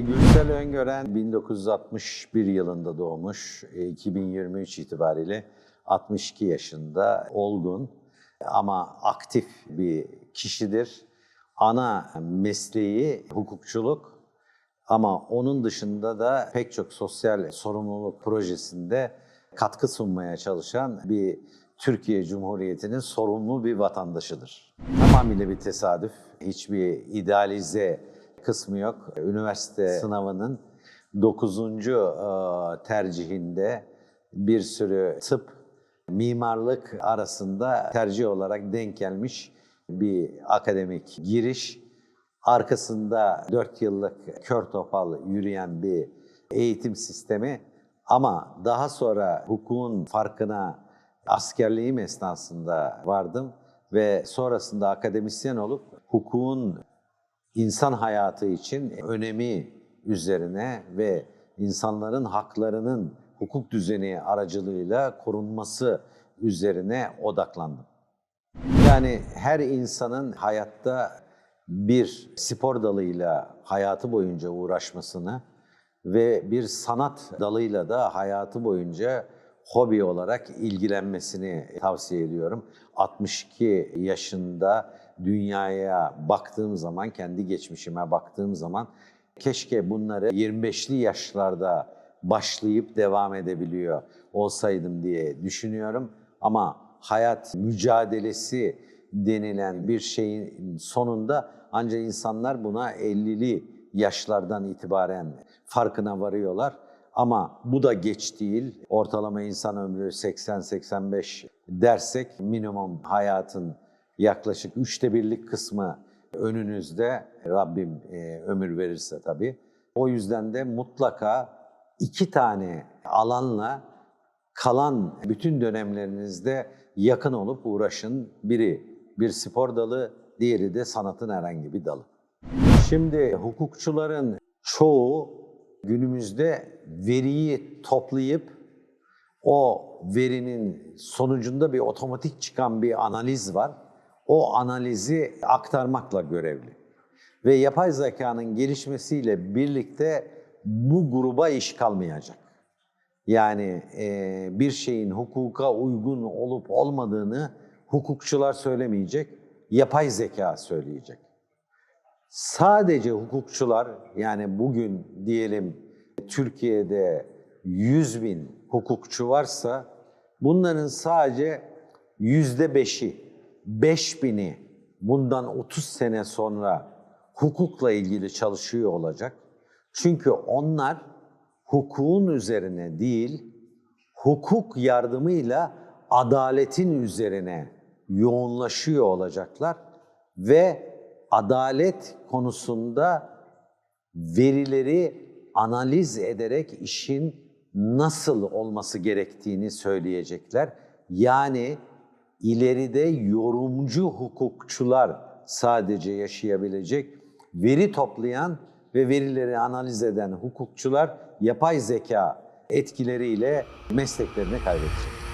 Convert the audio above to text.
Gürsel Öngören 1961 yılında doğmuş. E, 2023 itibariyle 62 yaşında olgun ama aktif bir kişidir. Ana mesleği hukukçuluk ama onun dışında da pek çok sosyal sorumluluk projesinde katkı sunmaya çalışan bir Türkiye Cumhuriyeti'nin sorumlu bir vatandaşıdır. Tamamıyla bir tesadüf, hiçbir idealize kısmı yok. Üniversite sınavının 9. tercihinde bir sürü tıp, mimarlık arasında tercih olarak denk gelmiş bir akademik giriş. Arkasında 4 yıllık kör topal yürüyen bir eğitim sistemi ama daha sonra hukukun farkına askerliğim esnasında vardım ve sonrasında akademisyen olup hukukun insan hayatı için önemi üzerine ve insanların haklarının hukuk düzeni aracılığıyla korunması üzerine odaklandım. Yani her insanın hayatta bir spor dalıyla hayatı boyunca uğraşmasını ve bir sanat dalıyla da hayatı boyunca hobi olarak ilgilenmesini tavsiye ediyorum. 62 yaşında dünyaya baktığım zaman, kendi geçmişime baktığım zaman keşke bunları 25'li yaşlarda başlayıp devam edebiliyor olsaydım diye düşünüyorum. Ama hayat mücadelesi denilen bir şeyin sonunda ancak insanlar buna 50'li yaşlardan itibaren farkına varıyorlar. Ama bu da geç değil. Ortalama insan ömrü 80-85 dersek minimum hayatın yaklaşık üçte birlik kısmı önünüzde. Rabbim e, ömür verirse tabii. O yüzden de mutlaka iki tane alanla kalan bütün dönemlerinizde yakın olup uğraşın. Biri bir spor dalı, diğeri de sanatın herhangi bir dalı. Şimdi hukukçuların çoğu günümüzde veriyi toplayıp o verinin sonucunda bir otomatik çıkan bir analiz var. O analizi aktarmakla görevli. Ve yapay zekanın gelişmesiyle birlikte bu gruba iş kalmayacak. Yani e, bir şeyin hukuka uygun olup olmadığını hukukçular söylemeyecek, yapay zeka söyleyecek. Sadece hukukçular yani bugün diyelim Türkiye'de 100 bin hukukçu varsa bunların sadece yüzde beşi, beş bini bundan 30 sene sonra hukukla ilgili çalışıyor olacak. Çünkü onlar hukukun üzerine değil, hukuk yardımıyla adaletin üzerine yoğunlaşıyor olacaklar ve adalet konusunda verileri analiz ederek işin nasıl olması gerektiğini söyleyecekler. Yani ileride yorumcu hukukçular sadece yaşayabilecek, veri toplayan ve verileri analiz eden hukukçular yapay zeka etkileriyle mesleklerini kaybedecek.